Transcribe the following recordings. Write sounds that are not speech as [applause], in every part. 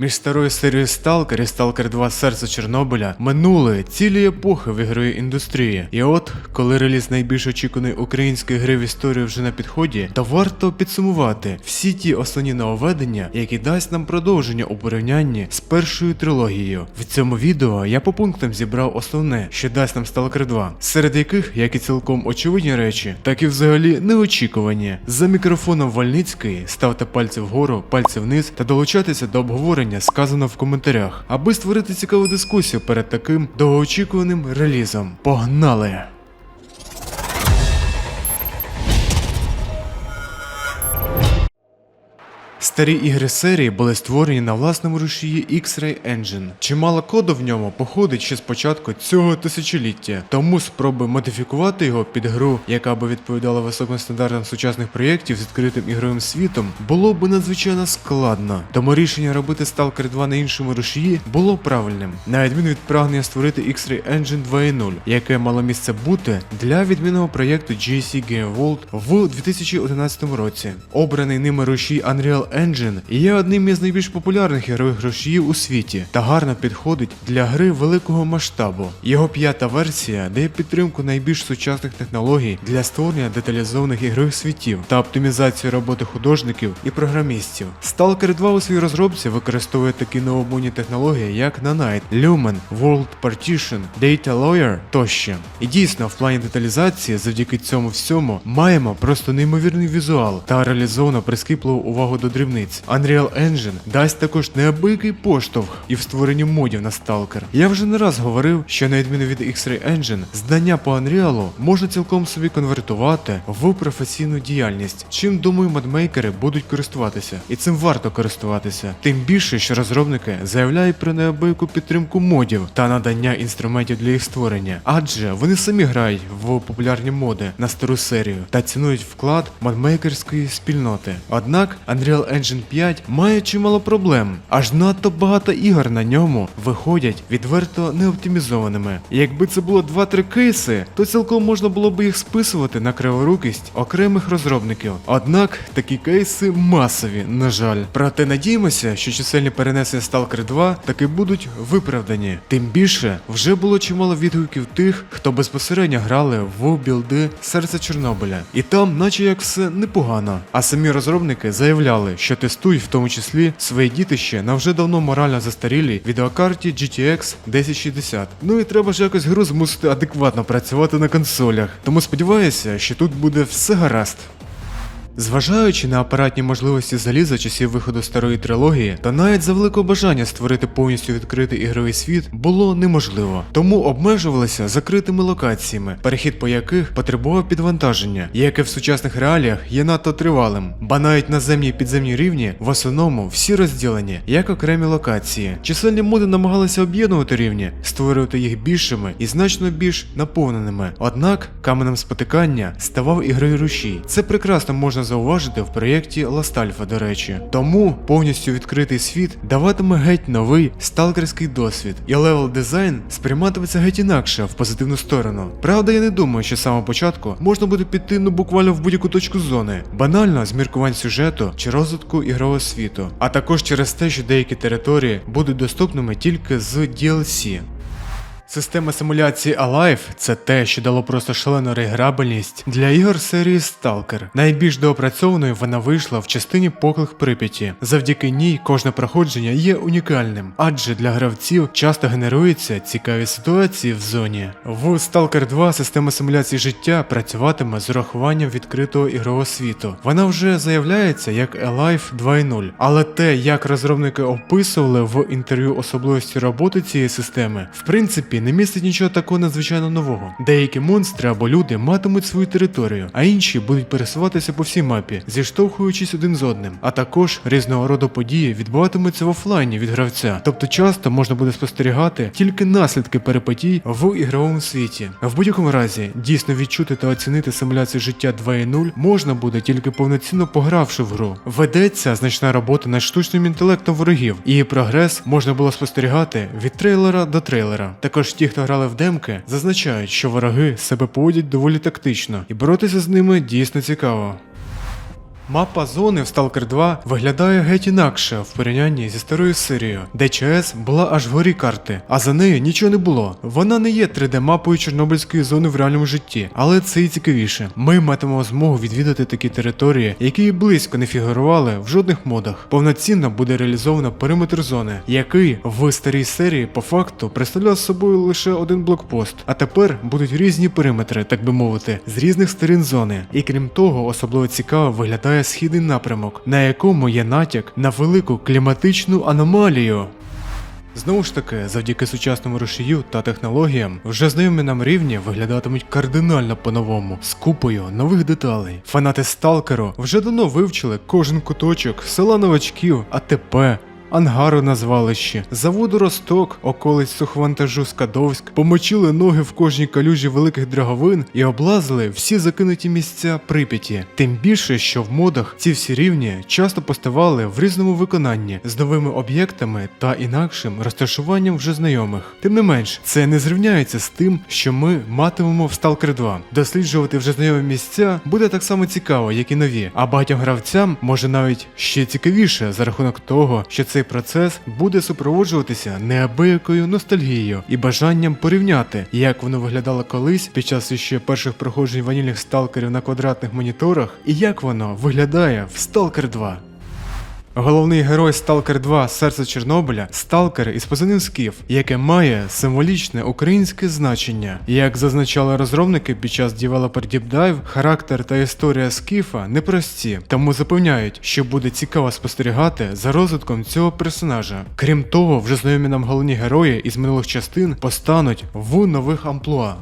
Між старою серією Stalker і Stalker 2 Серце Чорнобиля минули цілі епохи в ігровій індустрії. І от, коли реліз найбільш очікуваної української гри в історію вже на підході, то варто підсумувати всі ті основні нововведення, які дасть нам продовження у порівнянні з першою трилогією. В цьому відео я по пунктам зібрав основне, що дасть нам Stalker 2, серед яких як і цілком очевидні речі, так і взагалі неочікувані. За мікрофоном Вальницької ставте пальці вгору, пальці вниз та долучайтеся до обговорення сказано в коментарях, аби створити цікаву дискусію перед таким довгоочікуваним релізом. Погнали! Старі ігри серії були створені на власному рушії X-Ray Engine. Чимало коду в ньому походить ще з початку цього тисячоліття, тому спроби модифікувати його під гру, яка би відповідала високим стандартам сучасних проєктів з відкритим ігровим світом, було би надзвичайно складно. Тому рішення робити Stalker 2 на іншому рушії було правильним, на відміну від прагнення створити X-Ray Engine 2.0, яке мало місце бути для відмінного проєкту GSC Game World в 2011 році. Обраний ними рушій Unreal Engine є одним із найбільш популярних ігрових рушіїв у світі та гарно підходить для гри великого масштабу. Його п'ята версія дає підтримку найбільш сучасних технологій для створення деталізованих ігрових світів та оптимізацію роботи художників і програмістів. Stalker 2 у своїй розробці використовує такі новомодні технології, як Nanite, Lumen, World Partition, Data Lawyer тощо. І дійсно, в плані деталізації, завдяки цьому всьому, маємо просто неймовірний візуал та реалізовано прискіпливу увагу до дрібниць. Unreal Engine дасть також неабиякий поштовх і в створенні модів на Stalker. Я вже не раз говорив, що на відміну від X-Ray Engine, знання по Unreal можна цілком собі конвертувати в професійну діяльність, чим думаю модмейкери будуть користуватися, і цим варто користуватися. Тим більше, що розробники заявляють про неабияку підтримку модів та надання інструментів для їх створення, адже вони самі грають в популярні моди на стару серію та цінують вклад модмейкерської спільноти. Однак Unreal Engine 5 має чимало проблем, аж надто багато ігор на ньому виходять відверто неоптимізованими. Якби це було 2-3 кейси, то цілком можна було б їх списувати на криворукість окремих розробників. Однак такі кейси масові, на жаль. Проте надіємося, що чисельні перенесення Stalker 2 таки будуть виправдані. Тим більше вже було чимало відгуків тих, хто безпосередньо грали в білди серця Чорнобиля. І там, наче як все непогано. А самі розробники заявляли, що тестують в тому числі своє дітище на вже давно морально застарілій відеокарті GTX 1060. Ну і треба ж якось гру змусити адекватно працювати на консолях. Тому сподіваюся, що тут буде все гаразд. Зважаючи на апаратні можливості заліза часів виходу старої трилогії, то навіть за великого бажання створити повністю відкритий ігровий світ було неможливо, тому обмежувалися закритими локаціями, перехід по яких потребував підвантаження, яке в сучасних реаліях є надто тривалим, ба навіть наземні і підземні рівні в основному всі розділені як окремі локації. Чисельні моди намагалися об'єднувати рівні, створювати їх більшими і значно більш наповненими. Однак каменем спотикання ставав ігровий рушій. Це прекрасно можна зауважити в проєкті Alpha, до речі. Тому повністю відкритий світ даватиме геть новий сталкерський досвід, і левел дизайн сприйматиметься геть інакше в позитивну сторону. Правда, я не думаю, що з самого початку можна буде піти ну буквально в будь-яку точку зони, банально з міркувань сюжету чи розвитку ігрового світу, а також через те, що деякі території будуть доступними тільки з DLC. Система симуляції Alive – це те, що дало просто шалену реіграбельність для ігор серії Stalker. Найбільш доопрацьованою вона вийшла в частині поклик Прип'яті. Завдяки ній кожне проходження є унікальним, адже для гравців часто генеруються цікаві ситуації в зоні. В Stalker 2 система симуляції життя працюватиме з урахуванням відкритого ігрового світу. Вона вже заявляється як Alive 2.0, але те, як розробники описували в інтерв'ю особливості роботи цієї системи, в принципі не містить нічого такого надзвичайно нового. Деякі монстри або люди матимуть свою територію, а інші будуть пересуватися по всій мапі, зіштовхуючись один з одним. А також різного роду події відбуватимуться в офлайні від гравця, тобто часто можна буде спостерігати тільки наслідки перипетій в ігровому світі. В будь-якому разі дійсно відчути та оцінити симуляцію життя 2.0 можна буде тільки повноцінно погравши в гру. Ведеться значна робота над штучним інтелектом ворогів, і прогрес можна було спостерігати від трейлера до трейлера. Також ті, хто грали в демки, зазначають, що вороги себе поводять доволі тактично, і боротися з ними дійсно цікаво. Мапа зони в Stalker 2 виглядає геть інакше в порівнянні зі старою серією, де ЧАЕС була аж вгорі карти, а за нею нічого не було. Вона не є 3D-мапою Чорнобильської зони в реальному житті, але це і цікавіше. Ми матимемо змогу відвідати такі території, які близько не фігурували в жодних модах. Повноцінно буде реалізовано периметр зони, який в старій серії по факту представляв собою лише один блокпост. А тепер будуть різні периметри, так би мовити, з різних сторін зони. І крім того, особливо цікаво виглядає східний напрямок, на якому є натяк на велику кліматичну аномалію. Знову ж таки, завдяки сучасному рушію та технологіям, вже знайомі нам рівні виглядатимуть кардинально по-новому, з купою нових деталей. Фанати Сталкеру вже давно вивчили кожен куточок села новачків, АТП. Ангару на звалищі, заводу Росток, околиць сухвантажу Скадовськ, помочили ноги в кожній калюжі великих драговин і облазили всі закинуті місця Прип'яті. Тим більше, що в модах ці всі рівні часто поставали в різному виконанні з новими об'єктами та інакшим розташуванням вже знайомих. Тим не менш, це не зрівняється з тим, що ми матимемо в Stalker 2. Досліджувати вже знайомі місця буде так само цікаво, як і нові. А багатьом гравцям може навіть ще цікавіше за рахунок того, що цей процес буде супроводжуватися неабиякою ностальгією і бажанням порівняти, як воно виглядало колись під час ще перших проходжень ванільних сталкерів на квадратних моніторах, і як воно виглядає в Stalker 2. Головний герой Stalker 2 Серце Чорнобиля сталкер із позивним Скіф, яке має символічне українське значення. Як зазначали розробники під час Developer Deep Dive, характер та історія Скіфа непрості, тому запевняють, що буде цікаво спостерігати за розвитком цього персонажа. Крім того, вже знайомі нам головні герої із минулих частин постануть в нових амплуа.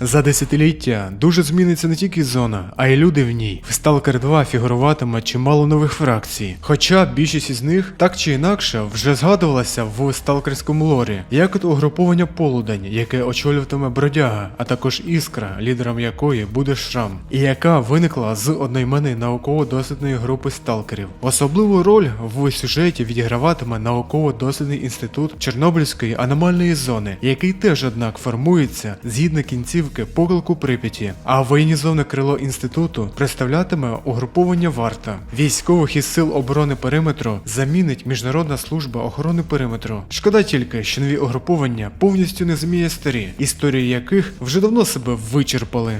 За десятиліття дуже зміниться не тільки зона, а й люди в ній. В Stalker 2 фігуруватиме чимало нових фракцій. Хоча більшість із них так чи інакше вже згадувалася в сталкерському лорі, як от угруповання Полудень, яке очолюватиме бродяга, а також іскра, лідером якої буде шрам, і яка виникла з одноіменної науково-дослідної групи сталкерів. Особливу роль в сюжеті відіграватиме науково-дослідний інститут Чорнобильської аномальної зони, який теж однак формується згідно кінцівки поклику Прип'яті. А воєнізоване крило інституту представлятиме угруповання варта військових із сил оборони периметру замінить Міжнародна служба охорони периметру. Шкода тільки, що нові угруповання повністю не зміє старі, історії яких вже давно себе вичерпали.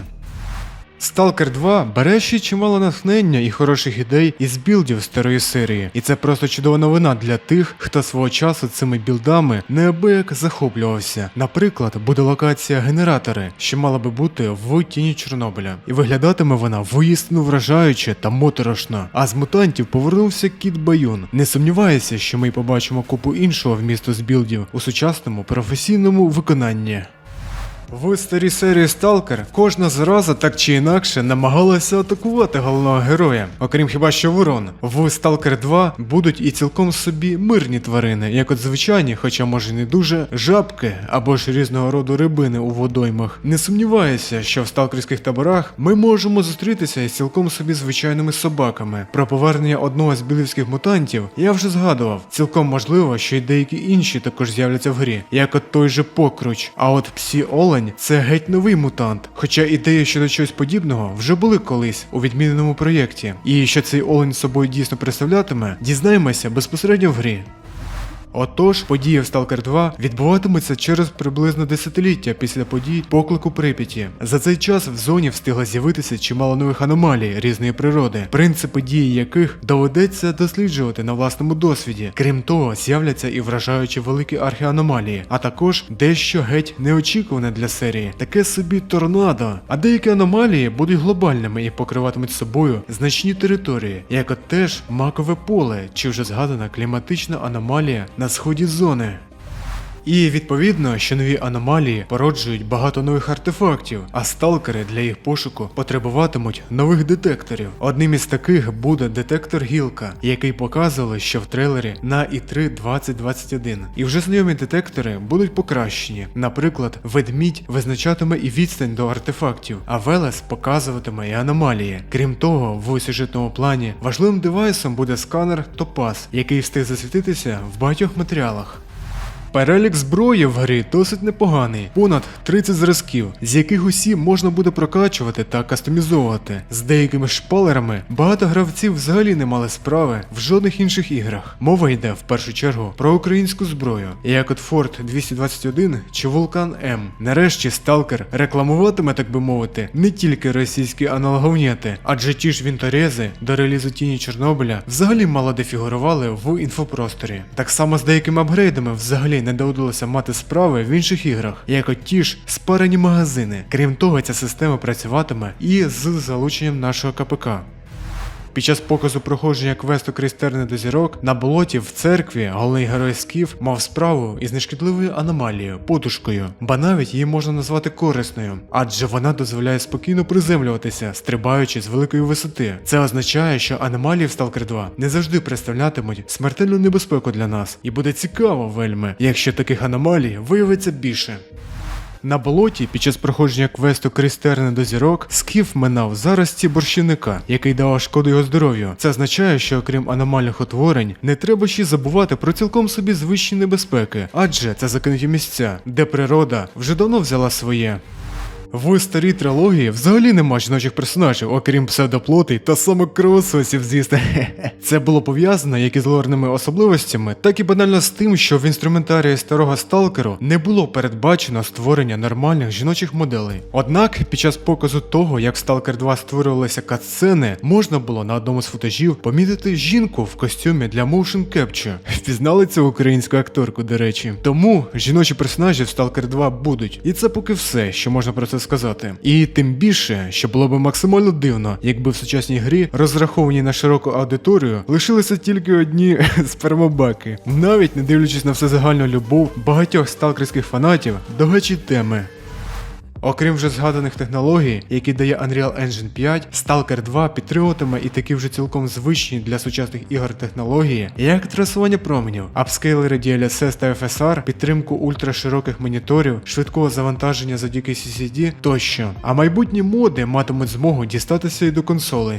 Stalker 2 бере ще чимало натхнення і хороших ідей із білдів старої серії, і це просто чудова новина для тих, хто свого часу цими білдами неабияк захоплювався. Наприклад, буде локація генератори, що мала би бути в тіні Чорнобиля, і виглядатиме вона воістину вражаюче та моторошно. А з мутантів повернувся кіт Баюн. Не сумніваюся, що ми побачимо купу іншого вмісту з білдів у сучасному професійному виконанні. В старій серії Stalker кожна зараза так чи інакше намагалася атакувати головного героя, окрім хіба що ворон. В Stalker 2 будуть і цілком собі мирні тварини, як от звичайні, хоча може не дуже, жабки або ж різного роду рибини у водоймах. Не сумніваюся, що в сталкерських таборах ми можемо зустрітися із цілком собі звичайними собаками. Про повернення одного з білівських мутантів я вже згадував. Цілком можливо, що й деякі інші також з'являться в грі, як от той же покруч. А от псі Олень це геть новий мутант. Хоча ідеї щодо чогось подібного вже були колись у відміненому проєкті. І що цей олень собою дійсно представлятиме, дізнаємося безпосередньо в грі. Отож, події в Stalker 2 відбуватимуться через приблизно десятиліття після подій поклику Прип'яті. За цей час в зоні встигло з'явитися чимало нових аномалій різної природи, принципи дії яких доведеться досліджувати на власному досвіді. Крім того, з'являться і вражаючі великі археаномалії, а також дещо геть неочікуване для серії, таке собі торнадо. А деякі аномалії будуть глобальними і покриватимуть собою значні території, як от теж макове поле, чи вже згадана кліматична аномалія на сході зони. І відповідно, що нові аномалії породжують багато нових артефактів, а сталкери для їх пошуку потребуватимуть нових детекторів. Одним із таких буде детектор гілка, який показували, що в трейлері на i3 2021. І вже знайомі детектори будуть покращені. Наприклад, ведмідь визначатиме і відстань до артефактів, а Велес показуватиме і аномалії. Крім того, в сюжетному плані важливим девайсом буде сканер Топаз, який встиг засвітитися в багатьох матеріалах. Перелік зброї в грі досить непоганий, понад 30 зразків, з яких усі можна буде прокачувати та кастомізовувати. З деякими шпалерами багато гравців взагалі не мали справи в жодних інших іграх. Мова йде в першу чергу про українську зброю, як от Форт 221 чи Вулкан М. Нарешті сталкер рекламуватиме, так би мовити, не тільки російські аналоговняти, адже ті ж вінторези до релізу тіні Чорнобиля взагалі мало де фігурували в інфопросторі. Так само з деякими апгрейдами взагалі не доводилося мати справи в інших іграх, як от ті ж спарені магазини. Крім того, ця система працюватиме і з залученням нашого КПК. Під час показу проходження квесту Крістерни до зірок на болоті в церкві головний герой Скіф мав справу із нешкідливою аномалією, подушкою, ба навіть її можна назвати корисною, адже вона дозволяє спокійно приземлюватися, стрибаючи з великої висоти. Це означає, що аномалії в Stalker 2 не завжди представлятимуть смертельну небезпеку для нас, і буде цікаво вельми, якщо таких аномалій виявиться більше. На болоті під час проходження квесту Крістерни до зірок Скіф минав зарості борщівника, який давав шкоду його здоров'ю. Це означає, що окрім аномальних утворень, не треба ще забувати про цілком собі звичні небезпеки, адже це закинуті місця, де природа вже давно взяла своє. В старій трилогії взагалі нема жіночих персонажів, окрім псевдоплоти та самих кровососів, звісно. [laughs] Це було пов'язано як із лорними особливостями, так і банально з тим, що в інструментарії старого сталкеру не було передбачено створення нормальних жіночих моделей. Однак, під час показу того, як Stalker 2 створювалися катсцени, можна було на одному з футажів помітити жінку в костюмі для motion capture. Впізнали цю українську акторку, до речі. Тому жіночі персонажі в Stalker 2 будуть. І це поки все, що можна про це сказати. І тим більше, що було б максимально дивно, якби в сучасній грі, розрахованій на широку аудиторію, лишилися тільки одні [laughs] спермобаки, навіть не дивлячись на все загальну любов багатьох сталкерських фанатів до гачі теми. Окрім вже згаданих технологій, які дає Unreal Engine 5, Stalker 2 підтримуватиме і такі вже цілком звичні для сучасних ігор технології, як трасування променів, апскейлери DLSS та FSR, підтримку ультрашироких моніторів, швидкого завантаження завдяки CCD тощо. А майбутні моди матимуть змогу дістатися і до консолей.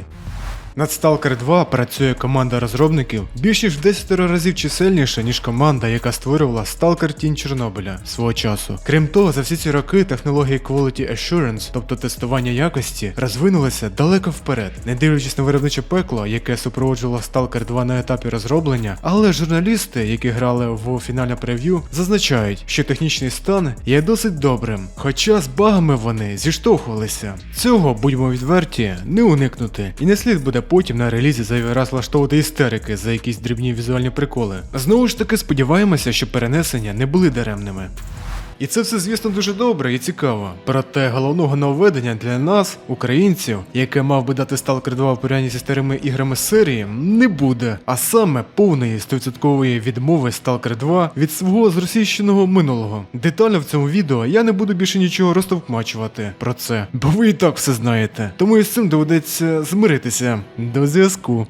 Над Stalker 2 працює команда розробників більш ніж в 10 разів чисельніша, ніж команда, яка створювала Stalker Тінь Чорнобиля свого часу. Крім того, за всі ці роки технології Quality Assurance, тобто тестування якості, розвинулися далеко вперед, не дивлячись на виробниче пекло, яке супроводжувало Stalker 2 на етапі розроблення, але журналісти, які грали в фінальне прев'ю, зазначають, що технічний стан є досить добрим, хоча з багами вони зіштовхувалися. Цього, будьмо відверті, не уникнути, і не слід буде потім на релізі зайвий раз влаштовувати істерики за якісь дрібні візуальні приколи. Знову ж таки сподіваємося, що перенесення не були даремними. І це все, звісно, дуже добре і цікаво. Проте головного нововведення для нас, українців, яке мав би дати Stalker 2 в порівнянні зі старими іграми серії, не буде. А саме повної 100% відмови Stalker 2 від свого зросійщеного минулого. Детально в цьому відео я не буду більше нічого розтовкмачувати про це, бо ви і так все знаєте. Тому і з цим доведеться змиритися. До зв'язку.